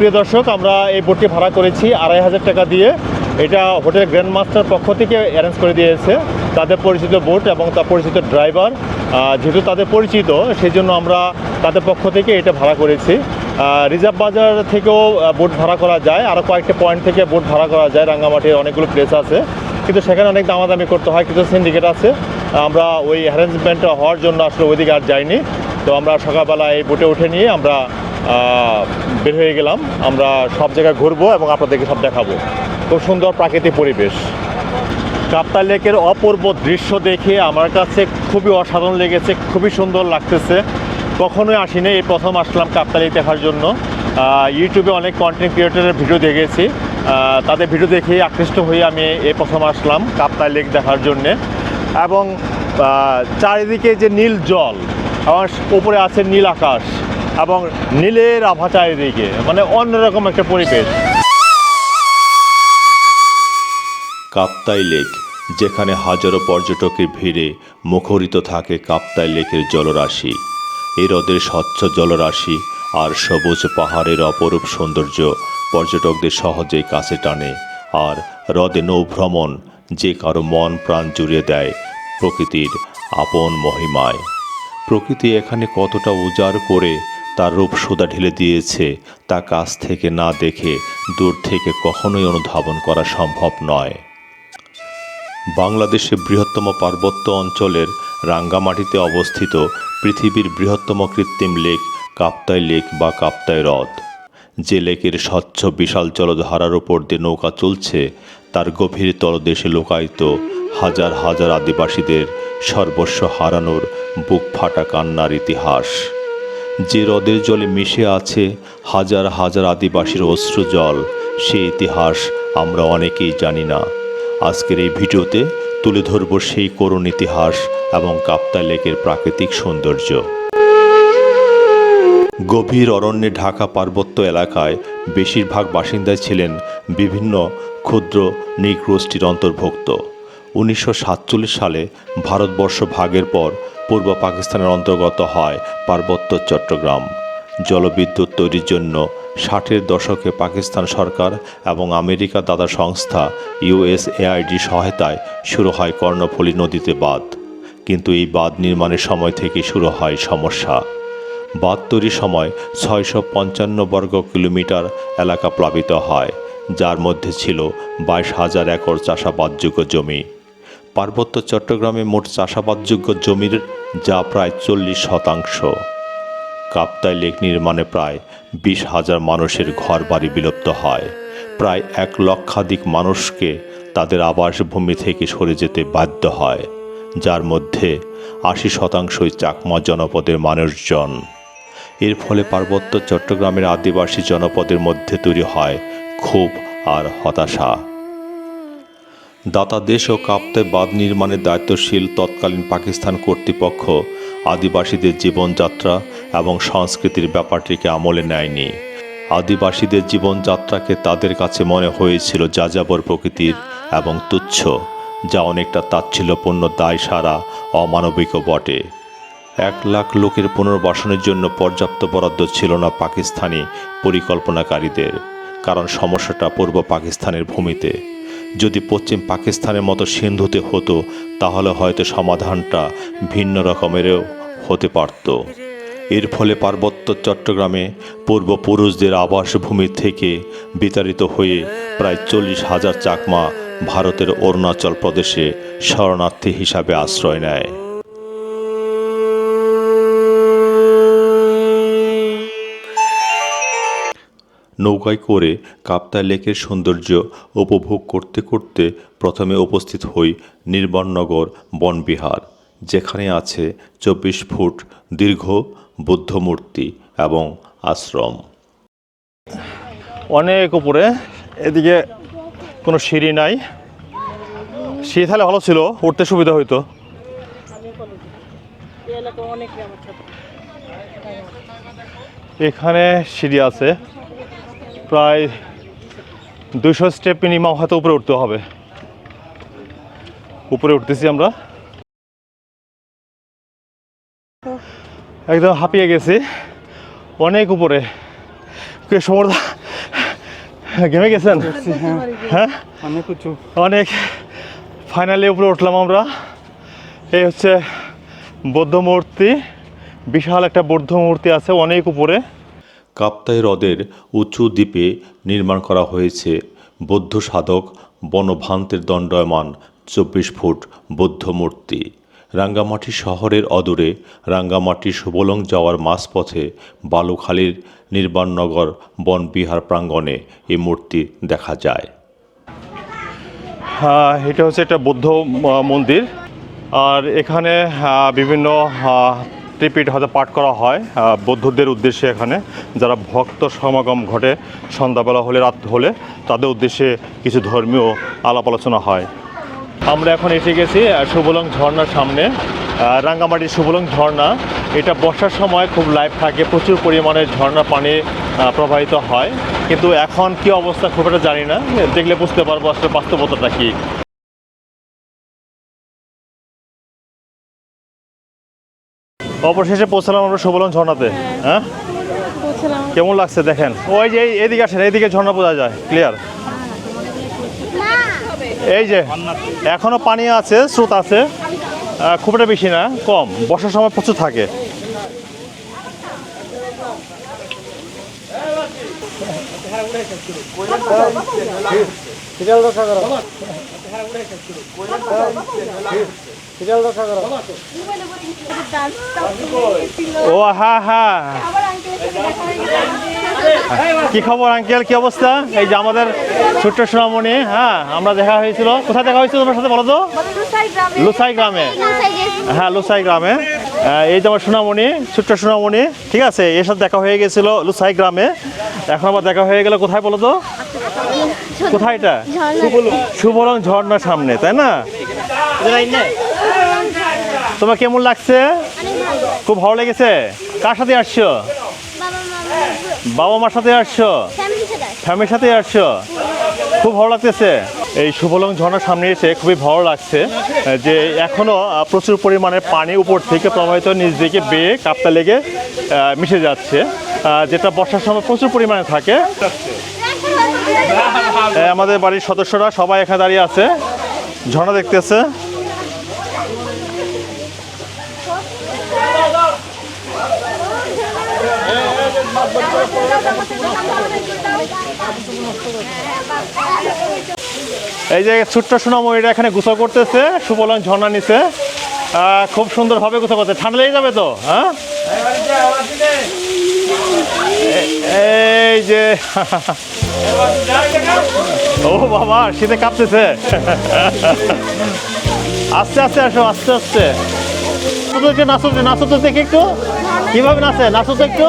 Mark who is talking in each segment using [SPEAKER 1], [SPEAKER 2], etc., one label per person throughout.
[SPEAKER 1] প্রিয় দর্শক, আমরা এই বোটটি ভাড়া করেছি আড়াই হাজার টাকা দিয়ে। এটা হোটেল গ্র্যান্ড মাস্টার পক্ষ থেকে অ্যারেঞ্জ করে দিয়েছে। তাদের পরিচিত বোট এবং তার পরিচিত ড্রাইভার যেহেতু তাদের পরিচিত সেই জন্য আমরা তাদের পক্ষ থেকে এটা ভাড়া করেছি। রিজার্ভ বাজার থেকেও বোট ভাড়া করা যায়। আরও কয়েকটা পয়েন্ট থেকে বোট ভাড়া করা যায়। রাঙ্গামাটির অনেকগুলো প্লেস আছে। কিন্তু সেখানে অনেক দামাদামি করতে হয়, কিছু সিন্ডিকেট আছে। আমরা ওই অ্যারেঞ্জমেন্ট হওয়ার জন্য আসলে ওইদিকে আর যাইনি। তো আমরা সকালবেলা এই বোটে উঠে নিয়ে আমরা বের হয়ে গেলাম। আমরা সব জায়গায় ঘুরবো এবং আপনাদেরকে সব দেখাবো। খুব সুন্দর প্রাকৃতিক পরিবেশ। কাপ্তাই লেকের অপূর্ব দৃশ্য দেখে আমার কাছে খুবই অসাধারণ লেগেছে, খুবই সুন্দর লাগতেছে। কখনোই আসিনি, এই প্রথম আসলাম কাপ্তাই লেক দেখার জন্য। ইউটিউবে অনেক কন্টেন্ট ক্রিয়েটরের ভিডিও দেখেছি। তাদের ভিডিও দেখে আকৃষ্ট হয়ে আমি এই প্রথম আসলাম কাপ্তাই লেক দেখার জন্যে। এবং চারিদিকে যে নীল জল এবং উপরে আছে নীল আকাশ। এবং নীলের আভা চারিদিকে মানে অন্যরকম একটা পরিবেশ।
[SPEAKER 2] কাপ্তাই লেক, যেখানে হাজারো পর্যটকের ভিড়ে মুখরিত থাকে কাপ্তাই লেকের জলরাশি। এই হ্রদের স্বচ্ছ জলরাশি আর সবুজ পাহাড়ের অপরূপ সৌন্দর্য পর্যটকদের সহজেই কাছে টানে আর হ্রদে নৌভ্রমণ যে কারও মন প্রাণ জুড়িয়ে দেয় প্রকৃতির আপন মহিমায়। প্রকৃতি এখানে কতটা উজাড় করে তার রূপ সুদা ঢেলে দিয়েছে। তা কাছ থেকে না দেখে দূর থেকে কখনোই অনুধাবন করা সম্ভব নয়। বাংলাদেশে বৃহত্তম পার্বত্য অঞ্চলের রাঙ্গামাটিতে অবস্থিত পৃথিবীর বৃহত্তম কৃত্রিম লেক কাপ্তাই লেক বা কাপ্তাই হ্রদ। যে লেকের স্বচ্ছ বিশাল জলধারার উপর দিয়ে নৌকা চলছে, তার গভীর তলদেশে লোকায়িত হাজার হাজার আদিবাসীদের সর্বস্ব হারানোর বুক ফাটা কান্নার ইতিহাস। যে হ্রদের জলে মিশে আছে হাজার হাজার আদিবাসীর অশ্রু জল সে ইতিহাস আমরা অনেকেই জানি না। আজকের এই ভিডিওতে তুলে ধরব সেই করুণ ইতিহাস এবং কাপ্তা লেকের প্রাকৃতিক সৌন্দর্য। গভীর অরণ্যে ঢাকা পার্বত্য এলাকায় বেশিরভাগ বাসিন্দাই ছিলেন বিভিন্ন ক্ষুদ্র নৃগোষ্ঠীর অন্তর্ভুক্ত। উনিশশো সাতচল্লিশ সালে ভারতবর্ষ ভাগের পর পূর্ব পাকিস্তানের অন্তর্গত হয় পার্বত্য চট্টগ্রাম। জলবিদ্যুৎ তৈরির জন্য ষাটের দশকে পাকিস্তান সরকার এবং আমেরিকা দাদা সংস্থা ইউএসএআইডি সহায়তায় শুরু হয় কর্ণফুলী নদীতে বাঁধ। কিন্তু এই বাঁধ নির্মাণের সময় থেকে শুরু হয় সমস্যা। বাঁধ তৈরির সময় ছয়শো পঞ্চান্ন বর্গ কিলোমিটার এলাকা প্লাবিত হয়, যার মধ্যে ছিল বাইশ হাজার একর চাষাবাদযোগ্য জমি। পার্বত্য চট্টগ্রামে মোট চাষাবাদযোগ্য জমির যা প্রায় চল্লিশ শতাংশ। কাপ্তাই লেক নির্মাণে প্রায় বিশ হাজার মানুষের ঘর বাড়ি বিলুপ্ত হয়। প্রায় এক লক্ষাধিক মানুষকে তাদের আবাসভূমি থেকে সরে যেতে বাধ্য হয়, যার মধ্যে আশি শতাংশই চাকমা জনপদের মানুষজন। এর ফলে পার্বত্য চট্টগ্রামের আদিবাসী জনপদের মধ্যে তৈরি হয় ক্ষোভ আর হতাশা। দাতা দেশ ও কাপ্তায় বাঁধ নির্মাণের দায়িত্বশীল তৎকালীন পাকিস্তান কর্তৃপক্ষ আদিবাসীদের জীবনযাত্রা এবং সংস্কৃতির ব্যাপারটিকে আমলে নেয়নি। আদিবাসীদের জীবনযাত্রাকে তাদের কাছে মনে হয়েছিল যাযাবর প্রকৃতির এবং তুচ্ছ, যা অনেকটা তাচ্ছিল্যপূর্ণ দায় সারা অমানবিকও বটে। এক লাখ লোকের পুনর্বাসনের জন্য পর্যাপ্ত বরাদ্দ ছিল না পাকিস্তানি পরিকল্পনাকারীদের, কারণ সমস্যাটা পূর্ব পাকিস্তানের ভূমিতে। যদি পশ্চিম পাকিস্তানের মতো সিন্ধুতে হতো, তাহলে হয়তো সমাধানটা ভিন্ন রকমেরও হতে পারত। এর ফলে পার্বত্য চট্টগ্রামে পূর্বপুরুষদের আবাসভূমি থেকে বিতাড়িত হয়ে প্রায় চল্লিশ হাজার চাকমা ভারতের অরুণাচল প্রদেশে শরণার্থী হিসাবে আশ্রয় নেয়। নৌকায় করে কাপ্তাই লেকের সৌন্দর্য উপভোগ করতে করতে প্রথমে উপস্থিত হই নির্বাণনগর বনবিহার যেখানে আছে চব্বিশ ফুট দীর্ঘ বুদ্ধ মূর্তি এবং আশ্রম।
[SPEAKER 1] অনেক উপরে, এদিকে কোনো সিঁড়ি নাই। সিঁড়ি থাকলে ভালো ছিল, উঠতে সুবিধা হইতো। এখানে সিঁড়ি আছে। প্রায় দুশো স্টেপ মিনিমাম হয়তো উপরে উঠতে হবে। উপরে উঠতেছি আমরা। একদম হাঁপিয়ে গেছি। অনেক উপরে। কে সমর্দা ঘেমে গেছেন? হ্যাঁ।
[SPEAKER 3] অনেক উঁচু।
[SPEAKER 1] অনেক। ফাইনালি উপরে উঠলাম আমরা। এই হচ্ছে বৌদ্ধ মূর্তি। বিশাল একটা বৌদ্ধ মূর্তি আছে অনেক উপরে।
[SPEAKER 2] কাপ্তাই হ্রদের উঁচু দ্বীপে নির্মাণ করা হয়েছে। বৌদ্ধ সাধক বনভান্তের দণ্ডায়মান চব্বিশ ফুট বৌদ্ধ মূর্তি। রাঙ্গামাটি শহরের অদূরে রাঙ্গামাটি সুবলং যাওয়ার মাঝপথে বালুখালীর নির্বাণনগর বনবিহার প্রাঙ্গণে এই মূর্তি দেখা যায়।
[SPEAKER 1] আহ, এটা হচ্ছে একটা বৌদ্ধ মন্দির। আর এখানে বিভিন্ন ত্রিপিঠ হয়তো পাঠ করা হয় বৌদ্ধদের উদ্দেশ্যে এখানে। যারা ভক্ত সমাগম ঘটে, সন্ধ্যাবেলা হলে, রাত হলে, তাদের উদ্দেশ্যে কিছু ধর্মীয় আলাপ আলোচনা হয়। আমরা এখন এসে গেছি সুবলং ঝর্ণার সামনে। রাঙ্গামাটির সুবলং ঝর্ণা। এটা বর্ষার সময় খুব লাইভ থাকে, প্রচুর পরিমাণে ঝর্ণা পানি প্রবাহিত হয়। কিন্তু এখন কি অবস্থা খুব একটা জানি না, দেখলে বুঝতে পারব আসলে বাস্তবতাটা কি। অবশেষে পৌঁছালাম আমরা সুবলং ঝর্ণাতে। হ্যাঁ কেমন লাগছে দেখেন? ওই যে এই- এইদিকে আসেন এইদিকে ঝর্ণা বোঝা যায় ক্লিয়ার এই যে এখনও পানি আছে স্রোত আছে খুব একটা বেশি না কম। বর্ষার সময় প্রচুর থাকে। ও হ্যাঁ হ্যাঁ কি খবর আঙ্কেল কি অবস্থা? এই যে আমাদের ছোট্ট সোনামণি হ্যাঁ আমরা দেখা হয়েছিল। কোথায় দেখা হয়েছিল তোমার সাথে বলো তো? লুসাই গ্রামে। হ্যাঁ লুসাই গ্রামে। এই যে আমার সোনামণি ছোট্ট সোনামণি ঠিক আছে? এর সাথে দেখা হয়ে গেছিল লুসাই গ্রামে। এখন আবার দেখা হয়ে গেল কোথায় বলো তো? কোথায় এটা? সুবলং ঝর্ণার সামনে তাই না? তোমার কেমন লাগছে? খুব ভালো লেগেছে? কার সাথে আসছো? বাবা মার সাথে আসছো? ফ্যামিলির সাথে আসছো। খুব ভালো লাগতেছে। এই সুবলং ঝর্ণার সামনে এসে খুবই ভালো লাগছে যে এখনও আহ, প্রচুর পরিমাণে পানি উপর থেকে প্রবাহিত নিচ দিকে বেয়ে কাপ্তা লেগে মিশে যাচ্ছে যেটা বর্ষার সময় প্রচুর পরিমাণে থাকে। আমাদের বাড়ির সদস্যরা সবাই এখানে দাঁড়িয়ে আছে। ঝর্ণা দেখতেছে। এই যে ছোট্ট সোনাময়ীরা এখানে গোসল করতেছে সুবলন ঝর্ণা আহ, খুব সুন্দরভাবে গোসল করছে। ঠান্ডা লেগে যাবে তো হ্যাঁ? এই যে ও বাবা শীতে কাঁপতেছে। আস্তে আস্তে আসো আস্তে আস্তে। নাচো নাচো দেখি একটু। কীভাবে নাচে? নাচো একটু।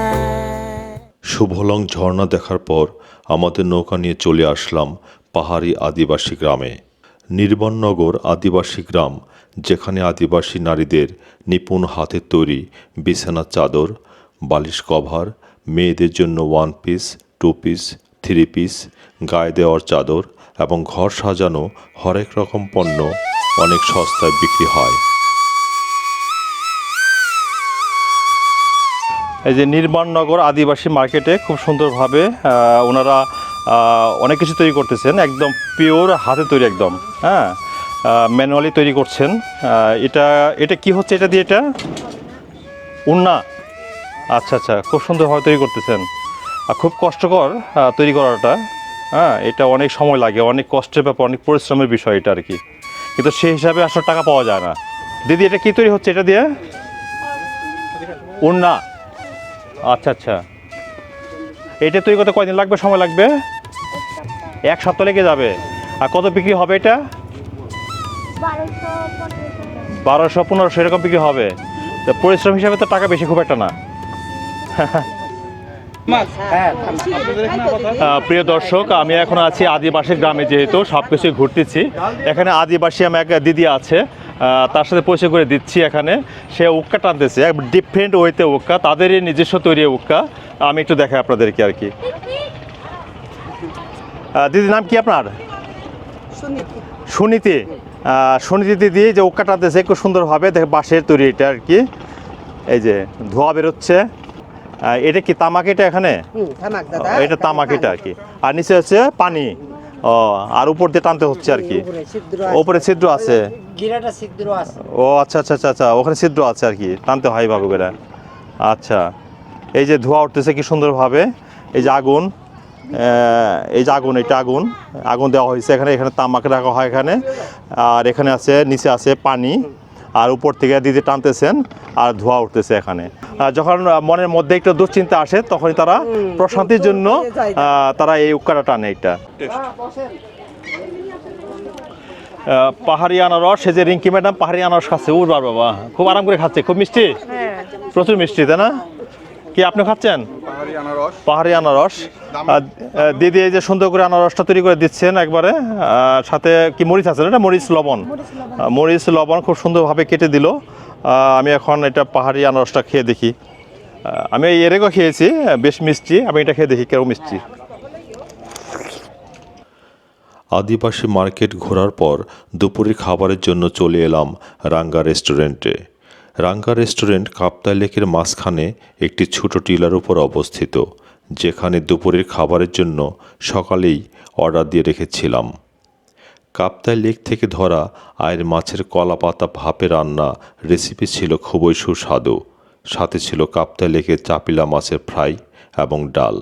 [SPEAKER 2] শুভলং ঝর্ণা দেখার পর আমাদের নৌকা নিয়ে চলে আসলাম পাহাড়ি আদিবাসী গ্রামে। নির্বাণনগর আদিবাসী গ্রাম, যেখানে আদিবাসী নারীদের নিপুণ হাতের তৈরি বিছানার চাদর, বালিশ কভার, মেয়েদের জন্য one piece two piece three piece গায়ে দেওয়ার চাদর এবং ঘর সাজানো হরেক রকম পণ্য অনেক সস্তায় বিক্রি হয়।
[SPEAKER 1] এই যে নির্মাণনগর আদিবাসী মার্কেটে খুব সুন্দরভাবে ওনারা অনেক কিছু তৈরি করতেছেন, একদম পিওর হাতে তৈরি একদম হ্যাঁ? ম্যানুয়ালি তৈরি করছেন। এটা এটা কি হচ্ছে এটা দিয়ে এটা? উন্না। আচ্ছা আচ্ছা খুব সুন্দরভাবে তৈরি করতেছেন। আর খুব কষ্টকর তৈরি করাটা হ্যাঁ? এটা অনেক সময় লাগে, অনেক কষ্টের ব্যাপার, অনেক পরিশ্রমের বিষয় এটা আর কি কিন্তু সেই হিসাবে আসলে টাকা পাওয়া যায় না। দিদি, এটা কি তৈরি হচ্ছে এটা দিয়ে? উন্না। আচ্ছা আচ্ছা। এটা তৈরি করতে কয়দিন লাগবে? সময় লাগবে? এক সপ্তাহ লেগে যাবে। আর কত বিক্রি হবে এটা? বারোশো পনেরোশো, এরকম বিক্রি হবে। তো পরিশ্রম হিসাবে তো টাকা বেশি, খুব একটা না। প্রিয় দর্শক আমি এখন আছি আদিবাসী গ্রামে যেহেতু সব কিছুই ঘুরতেছি। এখানে আদিবাসী আমার এক দিদি আছে তার সাথে পরিচয় করে দিচ্ছি এখানে। সে উক্কা টানতেছে ডিফারেন্ট ওয়েতে উক্কা তাদেরই নিজস্ব তৈরি উক্কা। আমি একটু দেখাই আপনাদেরকে আর কি। দিদির নাম কি আপনার? সুনীতি। সুনীতি। দিদি যে উক্কা টানতেছে খুব সুন্দরভাবে দেখে বাঁশের তৈরি এটা আর কি। এই যে ধোয়া বেরোচ্ছে। এটা কি তামাক এটা এখানে? এটা তামাক এটা আর কি। আর নিচে হচ্ছে পানি। ও আর উপর দিয়ে টানতে হচ্ছে আর কি।
[SPEAKER 4] উপরে ছিদ্র
[SPEAKER 1] আছে।
[SPEAKER 4] গিরাটা ছিদ্র আছে।
[SPEAKER 1] ও আচ্ছা আচ্ছা আচ্ছা আচ্ছা ওখানে ছিদ্র আছে আর কি। টানতে হয় ভাবে করে। আচ্ছা এই যে ধোঁয়া উঠতেছে কি সুন্দরভাবে। এই যে আগুন এই যে আগুন এটা আগুন। আগুন দেওয়া হয়েছে এখানে এখানে তামাক রাখা হয় এখানে। আর এখানে আছে নিচে আছে পানি। আর উপর থেকে দিদি টানতেছেন আর ধোয়া উঠতেছে এখানে। যখন মনের মধ্যে একটু দুশ্চিন্তা আসে তখনই তারা প্রশান্তির জন্য তারা এই উক্কাটা টানে এটা পাহাড়ি আনারস সে যে রিঙ্কি ম্যাডাম পাহাড়ি আনারস খাচ্ছে। উঠবার বাবা খুব আরাম করে খাচ্ছে খুব মিষ্টি। প্রচুর মিষ্টি তাই না? কি আপনি খাচ্ছেন?
[SPEAKER 5] পাহাড়ি আনারস।
[SPEAKER 1] পাহাড়ি আনারস। দিদি এই যে সুন্দর করে আনারসটা তৈরি করে দিচ্ছেন একবারে সাথে কি মরিচ আছে না এটা? মরিচ লবণ। মরিচ লবণ। খুব সুন্দরভাবে কেটে দিল। আমি এখন এটা পাহাড়ি আনারসটা খেয়ে দেখি। আমি এর আগেও খেয়েছি বেশ মিষ্টি। আমি এটা খেয়ে দেখি কেউ মিষ্টি।
[SPEAKER 2] আদিবাসী মার্কেট ঘোরার পর দুপুরের খাবারের জন্য চলে এলাম রাঙ্গা রেস্টুরেন্টে। রাঙ্গা রেস্টুরেন্ট কাপ্তাই লেকের মাঝখানে একটি ছোট টিলার উপর অবস্থিত, যেখানে দুপুরের খাবারের জন্য সকালেই অর্ডার দিয়ে রেখেছিলাম। কাপ্তাই লেক থেকে ধরা আয়ের মাছের কলা পাতা ভাপে রান্না রেসিপি ছিল খুবই সুস্বাদু। সাথে ছিল কাপ্তাই লেকের চাপিলা মাছের ফ্রাই এবং ডাল।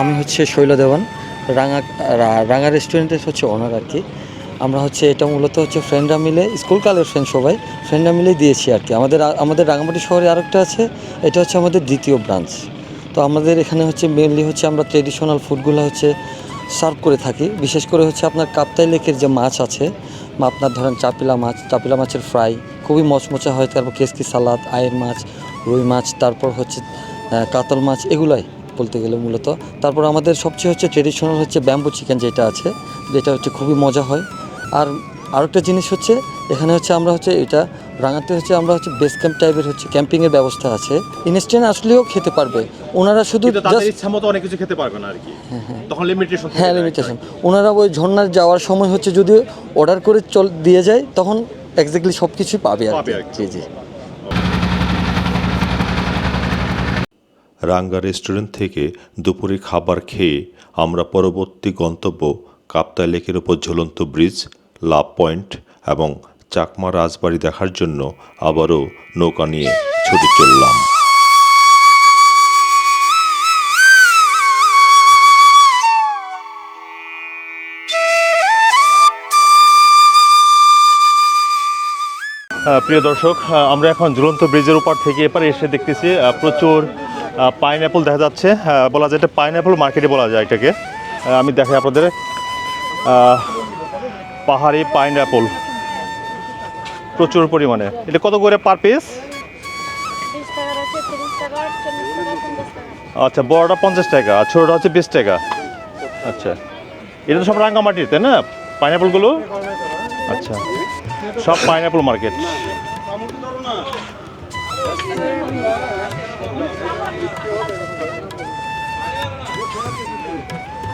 [SPEAKER 6] আমি হচ্ছে শৈল দেওয়ান। রাঙা রাঙা রেস্টুরেন্টের হচ্ছে ওনার আর কি। আমরা হচ্ছে, এটা মূলত হচ্ছে ফ্রেন্ডরা মিলে স্কুল কালের ফ্রেন্ড সবাই ফ্রেন্ডরা মিলে দিয়েছি আর কি। আমাদের আমাদের রাঙামাটি শহরে আরেকটা আছে, এটা হচ্ছে আমাদের দ্বিতীয় ব্রাঞ্চ তো আমাদের এখানে হচ্ছে মেনলি হচ্ছে আমরা ট্রেডিশনাল ফুডগুলো হচ্ছে সার্ভ করে থাকি। বিশেষ করে হচ্ছে আপনার কাপ্তাই লেকের যে মাছ আছে আপনার ধরেন চাপিলা মাছ, চাপিলা মাছের ফ্রাই খুবই মচমচা হয়, তারপর কেসকি সালাদ, আয়ের মাছ, রুই মাছ, তারপর হচ্ছে কাতল মাছ, এগুলাই। বলতে গেলে মূলত। তারপর আমাদের সবচেয়ে হচ্ছে ট্রেডিশনাল হচ্ছে ব্যাম্বু চিকেন যেটা আছে যেটা হচ্ছে খুবই মজা হয়। আর আরেকটা জিনিস হচ্ছে এখানে হচ্ছে আমরা হচ্ছে এটা রাঙাতে হচ্ছে আমরা হচ্ছে বেস ক্যাম্প টাইপের হচ্ছে ক্যাম্পিংয়ের ব্যবস্থা আছে। ইনস্ট্যান্ট আসলেও খেতে পারবে। ওনারা শুধু
[SPEAKER 1] অনেক কিছু খেতে পারবে না আর কি। তখন লিমিটেশন
[SPEAKER 6] হ্যাঁ লিমিটেশন ওনারা ওই ঝর্ণার যাওয়ার সময় হচ্ছে যদি অর্ডার করে চল দিয়ে যায় তখন এক্স্যাক্টলি সব কিছুই পাবে আর। জি জি।
[SPEAKER 2] রাঙ্গা রেস্টুরেন্ট থেকে দুপুরে খাবার খেয়ে আমরা পরবর্তী গন্তব্য কাপ্তাই লেকের ওপর ঝুলন্ত ব্রিজ লাভ পয়েন্ট এবং চাকমা রাজবাড়ি দেখার জন্য আবারও নৌকা নিয়ে ছুটে চললাম।
[SPEAKER 1] প্রিয় দর্শক আমরা এখন ঝুলন্ত ব্রিজের উপর থেকে এপারে এসে দেখতেছি প্রচুর পাইন অ্যাপল দেখা যাচ্ছে। আহ, বলা যায় এটা পাইন অ্যাপল মার্কেটে বলা যায় এটাকে। আমি দেখাই আপনাদের। পাহাড়ি পাইনঅ্যাপল প্রচুর পরিমাণে। এটা কত করে পার পিস আচ্ছা বড়টা পঞ্চাশ টাকা আর ছোটোটা হচ্ছে বিশ টাকা। আচ্ছা। এটা তো সব রাঙ্গামাটির তাই না? পাইনঅ্যাপলগুলো আচ্ছা। সব পাইনঅ্যাপল মার্কেট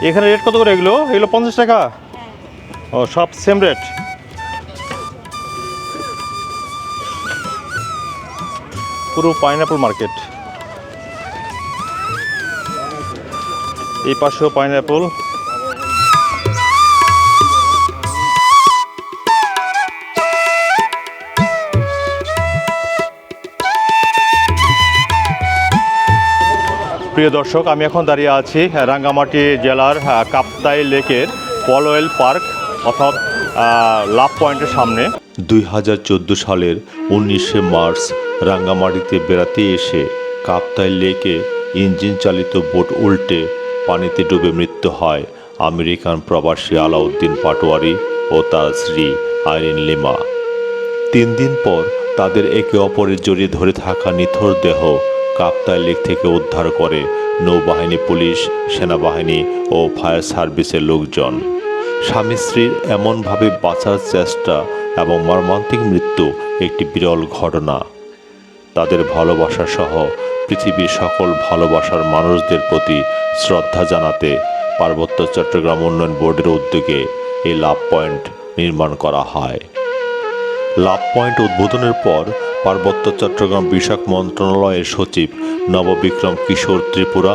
[SPEAKER 1] এখানে রেট কত করে এগুলো? এগুলো পঞ্চাশ টাকা? ও, সব সেম রেট পুরো পাইনঅ্যাপল মার্কেট এই পাশেও পাইনঅ্যাপল প্রিয় দর্শক, আমি এখন দাঁড়িয়ে আছি রাঙ্গামাটি জেলার কাপ্তাই লেকের পলওয়েল পার্ক, অর্থাৎ লাভ পয়েন্টের সামনে।
[SPEAKER 2] দুই হাজার চোদ্দ সালের উনিশে মার্চ রাঙ্গামাটিতে বেড়াতে এসে কাপ্তাই লেকে ইঞ্জিন চালিত বোট উল্টে পানিতে ডুবে মৃত্যু হয় আমেরিকান প্রবাসী আলাউদ্দিন পাটোয়ারি ও তার স্ত্রী আইরিন লিমা। তিন দিন পর তাদের একে অপরের জড়িয়ে ধরে থাকা নিথর দেহ কাপ্তাই লেক থেকে উদ্ধার করে নৌবাহিনী, পুলিশ, সেনাবাহিনী ও ফায়ার সার্ভিসের লোকজন। স্বামী স্ত্রীর এমনভাবে বাঁচার চেষ্টা এবং মর্মান্তিক মৃত্যু একটি বিরল ঘটনা। তাদের ভালোবাসা সহ পৃথিবীর সকল ভালোবাসার মানুষদের প্রতি শ্রদ্ধা জানাতে পার্বত্য চট্টগ্রাম উন্নয়ন বোর্ডের উদ্যোগে এই লাভ পয়েন্ট নির্মাণ করা হয়। লাভ পয়েন্ট উদ্বোধনের পর পার্বত্য চট্টগ্রাম বিষয়ক মন্ত্রণালয়ের সচিব নববিক্রম কিশোর ত্রিপুরা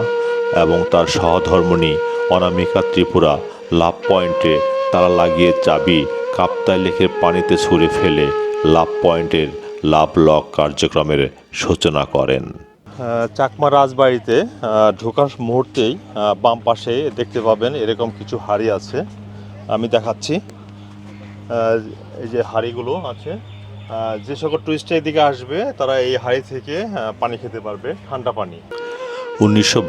[SPEAKER 2] এবং তার সহধর্মণী অনামিকা ত্রিপুরা লাভ পয়েন্টে তারা লাগিয়ে চাবি কাপ্তাই লেকের পানিতে ছুঁড়ে ফেলে লাভ পয়েন্টের লাভ লক কার্যক্রমের সূচনা করেন।
[SPEAKER 1] চাকমা রাজবাড়িতে ঢোকার মুহূর্তেই বাম পাশে দেখতে পাবেন এরকম কিছু হাড়ি আছে। আমি দেখাচ্ছি। এই যে হাড়িগুলো আছে যে সকল টুরিস্ট এদিকে আসবে, তারা এই হাড়ি থেকে পানি খেতে পারবে, ঠান্ডা পানি।
[SPEAKER 2] উনিশশো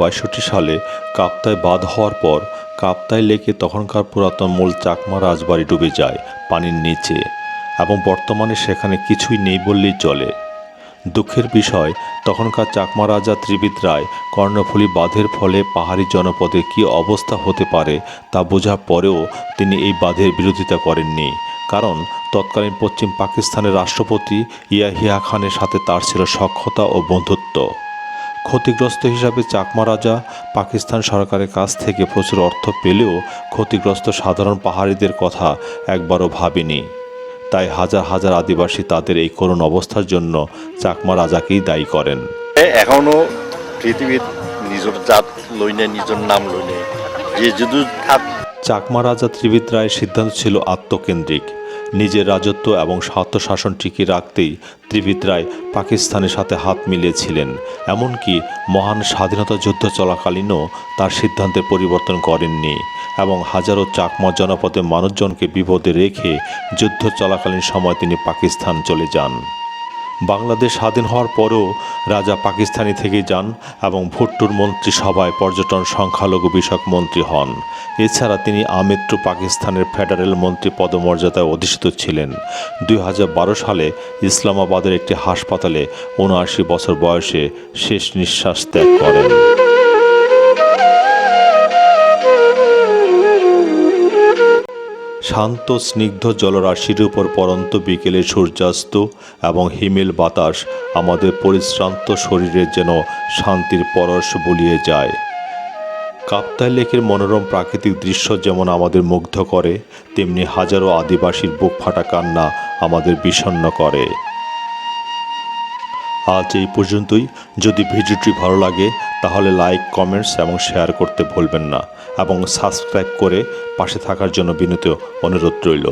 [SPEAKER 2] সালে কাপ্তায় বাঁধ হওয়ার পর, কাপ্তায় লেকে তখনকার পুরাতন মূল চাকমা রাজবাড়ি ডুবে যায় পানির নিচে এবং বর্তমানে সেখানে কিছুই নেই বললেই চলে। দুঃখের বিষয়, তখনকার চাকমা রাজা ত্রিবিদ রায় কর্ণফুলী বাঁধের ফলে পাহাড়ি জনপদে কী অবস্থা হতে পারে তা বোঝার পরেও তিনি এই বাঁধের বিরোধিতা করেননি। কারণ তৎকালীন পশ্চিম পাকিস্তানের রাষ্ট্রপতি ইয়াহিয়া খানের সাথে তার ছিল সক্ষতা ও বন্ধুত্ব। ক্ষতিগ্রস্ত হিসাবে চাকমা রাজা পাকিস্তান সরকারের কাছ থেকে প্রচুর অর্থ পেলেও ক্ষতিগ্রস্ত সাধারণ পাহাড়িদের কথা একবারও ভাবেনি। তাই হাজার হাজার আদিবাসী তাদের এই করুণ অবস্থার জন্য চাকমা রাজাকেই দায়ী করেন।
[SPEAKER 5] এখনও পৃথিবীর নিজৰ জাত লইনে নিজের নাম লৈ নে যে যদি
[SPEAKER 2] চাকমা রাজা ত্রিবিদ রায়ের সিদ্ধান্ত ছিল আত্মকেন্দ্রিক। নিজের রাজত্ব এবং স্বার্থশাসন টিকিয়ে রাখতেই ত্রিবিদ রায় পাকিস্তানের সাথে হাত মিলিয়েছিলেন। এমনকি মহান স্বাধীনতা যুদ্ধ চলাকালীনও তার সিদ্ধান্তে পরিবর্তন করেননি এবং হাজারো চাকমা জনপদের মানুষজনকে বিপদে রেখে যুদ্ধ চলাকালীন সময় তিনি পাকিস্তান চলে যান। বাংলাদেশ স্বাধীন হওয়ার পরেও রাজা পাকিস্তানি থেকে যান এবং ভুট্টুর মন্ত্রিসভায় পর্যটন সংখ্যালঘু বিষয়ক মন্ত্রী হন। এছাড়া তিনি আমিত্র পাকিস্তানের ফেডারেল মন্ত্রী পদমর্যাদায় অধিষ্ঠিত ছিলেন। দুই হাজার বারো সালে ইসলামাবাদের একটি হাসপাতালে উনআশি বছর বয়সে শেষ নিঃশ্বাস ত্যাগ করেন। শান্ত, স্নিগ্ধ জলরাশির উপর পরন্ত বিকেলে সূর্যাস্ত এবং হিমেল বাতাস আমাদের পরিশ্রান্ত শরীরে যেন শান্তির পরশ বুলিয়ে যায়। কাপ্তাই লেকের মনোরম প্রাকৃতিক দৃশ্য যেমন আমাদের মুগ্ধ করে, তেমনি হাজারো আদিবাসীর বুক ফাটা কান্না আমাদের বিষণ্ণ করে। আজ এই পর্যন্তই। যদি ভিডিওটি ভালো লাগে, তাহলে লাইক, কমেন্টস এবং শেয়ার করতে ভুলবেন না। এবং সাবস্ক্রাইব করে পাশে থাকার জন্য বিনীত অনুরোধ রইল।